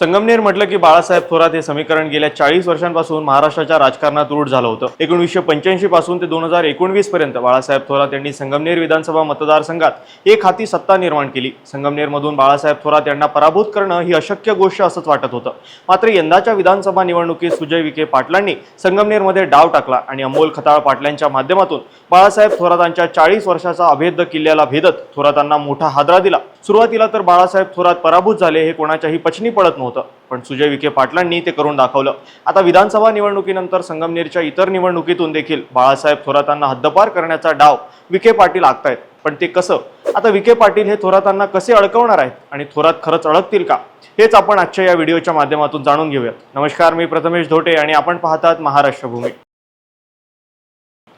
संगमनेर म्हटलं की बाळासाहेब थोरात हे समीकरण गेल्या चाळीस वर्षांपासून महाराष्ट्राच्या राजकारणात रूढ झालं होतं. एकोणीसशे पंच्याऐंशी पासून ते दोन हजार एकोणवीस पर्यंत बाळासाहेब थोरात यांनी संगमनेर विधानसभा मतदारसंघात एक हाती सत्ता निर्माण केली. संगमनेरमधून बाळासाहेब थोरात यांना पराभूत करणं ही अशक्य गोष्ट असंच वाटत होतं. मात्र यंदाच्या विधानसभा निवडणुकीत सुजय विखे पाटलांनी संगमनेरमध्ये डाव टाकला आणि अमोल खताळ पाटलांच्या माध्यमातून बाळासाहेब थोरातांच्या चाळीस वर्षाचा अभेद्य किल्ल्याला भेदत थोरातांना मोठा हादरा दिला. सुरुवातीला तर बाळासाहेब थोरात पराभूत झाले हे कोणाच्याही पचनी पडत नव्हतं पण सुजय विखे पाटलांनी ते करून दाखवलं. आता विधानसभा निवडणुकीनंतर संगमनेरच्या इतर निवडणुकीतून देखील बाळासाहेब थोरातांना हद्दपार करण्याचा डाव विखे पाटील आखतायत. पण ते कसं? आता विखे पाटील हे थोरातांना कसे अडकवणार आहेत? आणि थोरात खरंच अडकतील का? हेच आपण आजच्या या व्हिडिओच्या माध्यमातून जाणून घेऊयात. नमस्कार मी प्रथमेश धोटे आणि आपण पाहतात महाराष्ट्र भूमी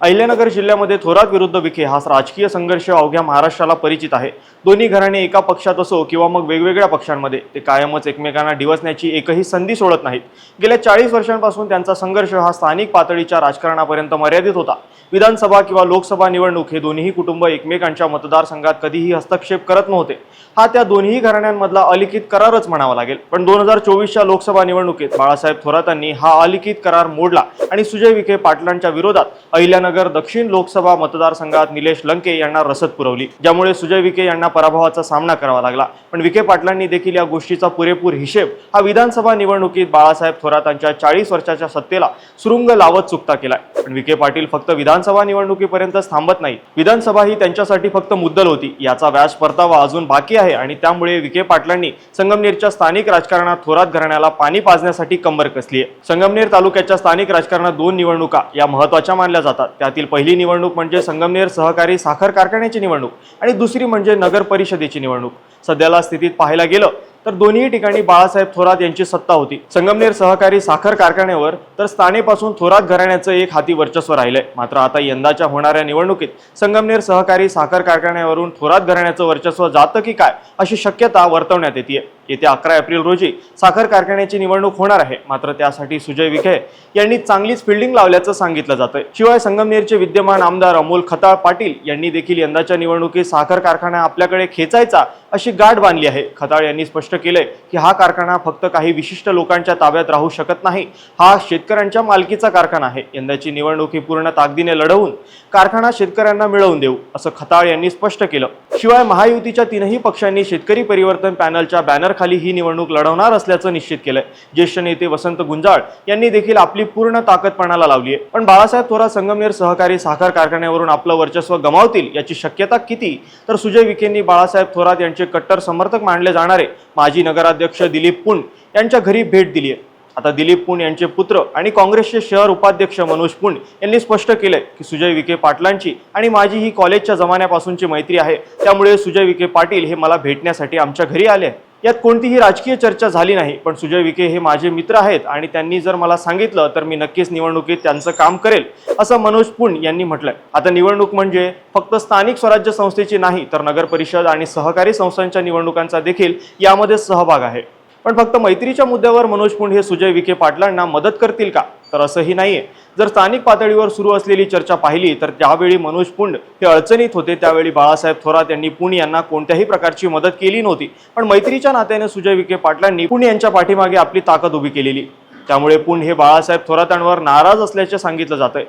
अहिल्यानगर जिल्ह्यामध्ये थोरात विरुद्ध विखे हा राजकीय संघर्ष अवघ्या महाराष्ट्राला परिचित आहे. दोन्ही घराणे एका पक्षात असो किंवा मग वेगवेगळ्या पक्षांमध्ये ते कायमच एकमेकांना डिवसण्याची एकही संधी सोडत नाहीत. गेल्या चाळीस वर्षांपासून त्यांचा संघर्ष हा स्थानिक पातळीच्या राजकारणापर्यंत मर्यादित होता. विधानसभा किंवा लोकसभा निवडणूक हे दोन्ही कुटुंब एकमेकांच्या मतदारसंघात कधीही हस्तक्षेप करत नव्हते. हा त्या दोन्ही घराण्यांमधला अलिखित करारच म्हणावा लागेल. पण दोन हजार चोवीसच्या लोकसभा निवडणुकीत बाळासाहेब थोरातांनी हा अलिखित करार मोडला आणि सुजय विखे पाटलांच्या विरोधात अहिल्यानगर दक्षिण लोकसभा मतदारसंघात निलेश लंके यांना रसद पुरवली ज्यामुळे सुजय विखे यांना पराभवाचा सामना करावा लागला. पण विखे पाटलांनी देखील या गोष्टीचा पुरेपूर हिशेब हा विधानसभा निवडणुकीत बाळासाहेब थोरातांच्या चाळीस वर्षाच्या सत्तेला सुरुंग लावत चुकता केलाय. पण विखे पाटील फक्त विधानसभा निवडणुकीपर्यंतच थांबत नाही विधानसभा ही त्यांच्यासाठी फक्त मुद्दल होती. याचा व्याज परतावा अजून बाकी आहे आणि त्यामुळे विखे पाटलांनी संगमनेरच्या स्थानिक राजकारणात थोरात घराण्याला पाणी पाजण्यासाठी कंबर कसली आहे संगमनेर तालुक्याच्या स्थानिक राजकारणात दोन निवडणुका या महत्त्वाच्या मानल्या जातात. त्यातील पहिली निवडणूक म्हणजे संगमनेर सहकारी साखर कारखान्याची निवडणूक आणि दुसरी म्हणजे नगर परिषदेची निवडणूक. सध्याला स्थितीत पाहायला गेलं तर दोन्ही ठिकाणी बाळासाहेब थोरात यांची सत्ता होती. संगमनेर सहकारी साखर कारखान्यावर तर स्थानेपासून थोरात घराण्याचं एक हाती वर्चस्व राहिलंय. मात्र आता यंदाच्या होणाऱ्या निवडणुकीत संगमनेर सहकारी साखर कारखान्यावरून थोरात घराण्याचं वर्चस्व जातं की काय अशी शक्यता वर्तवण्यात येते येत्या अकरा एप्रिल रोजी साखर कारखान्याची निवडणूक होणार आहे. मात्र त्यासाठी सुजय विखे यांनी चांगलीच फिल्डिंग लावल्याचं सांगितलं जातंय. शिवाय संगमनेरचे विद्यमान आमदार अमोल खताळ पाटील यांनी देखील यंदाच्या निवडणुकीत साखर कारखाना आपल्याकडे खेचायचा अशी गाठ बांधली आहे. खताळ यांनी स्पष्ट केलंय की हा कारखाना फक्त काही विशिष्ट लोकांच्या ताब्यात राहू शकत नाही. हा शेतकऱ्यांच्या मालकीचा कारखाना आहे. यंदाची निवडणूक ही पूर्ण ताकदीने लढवून कारखाना शेतकऱ्यांना मिळवून देऊ असं खताळ यांनी स्पष्ट केलं. शिवाय महायुतीच्या तीनही पक्षांनी शेतकरी परिवर्तन पॅनलच्या बॅनरखाली ही निवडणूक लढवणार असल्याचं निश्चित केलंय. ज्येष्ठ नेते वसंत गुंजाळ यांनी देखील आपली पूर्ण ताकद पणाला लावली आहे पण बाळासाहेब थोरात संगमनेर सहकारी साखर कारखान्यावरून आपलं वर्चस्व गमावतील याची शक्यता किती? तर सुजय विखेंनी बाळासाहेब थोरात यांचे कट्टर समर्थक मानले जाणारे माजी नगराध्यक्ष दिलीप पुण यांच्या घरी भेट दिली आहे आता दिलीप पुण यांचे पुत्र आणि काँग्रेसचे शहर उपाध्यक्ष मनोज पुण यांनी स्पष्ट केलंय की सुजय विखे पाटलांची आणि माझी ही कॉलेजच्या जमान्यापासूनची मैत्री आहे. त्यामुळे सुजय विखे पाटील हे मला भेटण्यासाठी आमच्या घरी आले यात कोणतीही राजकीय चर्चा झाली नाही पण सुजय विखे हे माझे मित्र आहेत आणि त्यांनी जर मला सांगितलं तर मी नक्कीच निवडणुकीत त्यांचं काम करेल असं मनोज पुण यांनी म्हटलंय. आता निवडणूक म्हणजे फक्त स्थानिक स्वराज्य संस्थेची नाही तर नगर परिषद आणि सहकारी संस्थांच्या निवडणुकांचा देखील यामध्ये सहभाग आहे. पण फक्त मैत्रीच्या मुद्द्यावर मनोज पुंड हे सुजय विखे पाटलांना मदत करतील का? तर असंही नाहीये. जर स्थानिक पातळीवर सुरू असलेली चर्चा पाहिली तर ज्यावेळी मनोज पुंड हे अडचणीत होते. त्यावेळी बाळासाहेब थोरात यांनी पुण यांना कोणत्याही प्रकारची मदत केली नव्हती. पण मैत्रीच्या नात्याने सुजय विखे पाटलांनी पुणे यांच्या पाठीमागे आपली ताकद उभी केलेली. त्यामुळे पुंड हे बाळासाहेब थोरातांवर नाराज असल्याचे सांगितलं जातंय.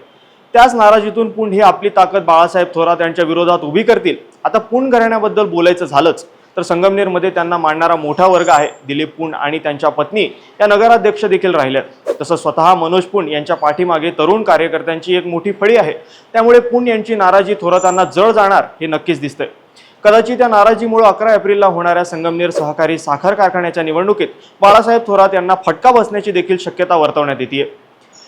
त्याच नाराजीतून पुंड हे आपली ताकद बाळासाहेब थोरात यांच्या विरोधात उभी करतील. आता पुण घराण्याबद्दल बोलायचं झालंच. तर संगमनेरमध्ये त्यांना मांडणारा मोठा वर्ग आहे दिलीप पुंड आणि त्यांच्या पत्नी. या नगराध्यक्ष देखील राहिल्यात तसं स्वतः मनोज पुंड यांच्या पाठीमागे तरुण कार्यकर्त्यांची एक मोठी फळी आहे. त्यामुळे पुंड यांची नाराजी थोरातांना जळ जाणार हे नक्कीच दिसतंय. कदाचित या नाराजीमुळे अकरा एप्रिलला होणाऱ्या संगमनेर सहकारी साखर कारखान्याच्या निवडणुकीत बाळासाहेब थोरात यांना फटका बसण्याची देखील शक्यता वर्तवण्यात येते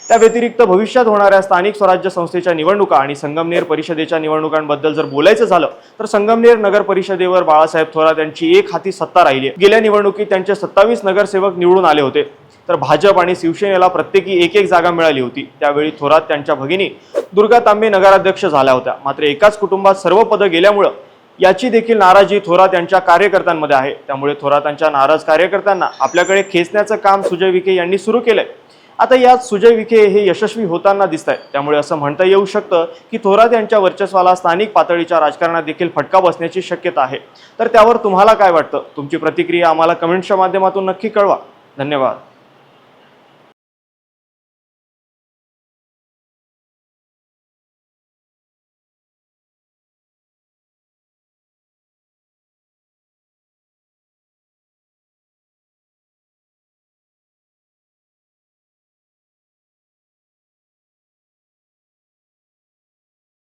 त्या व्यतिरिक्त भविष्यात होणाऱ्या स्थानिक स्वराज्य संस्थेच्या निवडणुका आणि संगमनेर परिषदेच्या निवडणुकांबद्दल जर बोलायचं झालं तर संगमनेर नगर परिषदेवर बाळासाहेब थोरात यांची एक हाती सत्ता राहिली आहे. गेल्या निवडणुकीत त्यांचे सत्तावीस नगरसेवक निवडून आले होते. तर भाजप आणि शिवसेनेला प्रत्येकी एक एक जागा मिळाली होती. त्यावेळी थोरात त्यांच्या भगिनी दुर्गा तांबे नगराध्यक्ष झाल्या होत्या. मात्र एकाच कुटुंबात सर्व पदं गेल्यामुळं याची देखील नाराजी थोरात यांच्या कार्यकर्त्यांमध्ये आहे. त्यामुळे थोरातांच्या नाराज कार्यकर्त्यांना आपल्याकडे खेचण्याचं काम सुजय विखे यांनी सुरू केलंय. आता यात सुजय विखे हे यशस्वी होताना दिसत आहे त्यामुळे असं म्हणता येऊ शकतं की थोरात यांच्या वर्चस्वाला स्थानिक पातळीच्या राजकारणात देखील फटका बसण्याची शक्यता आहे. तर त्यावर तुम्हाला काय वाटतं? तुमची प्रतिक्रिया आम्हाला कमेंटच्या माध्यमातून नक्की कळवा. धन्यवाद.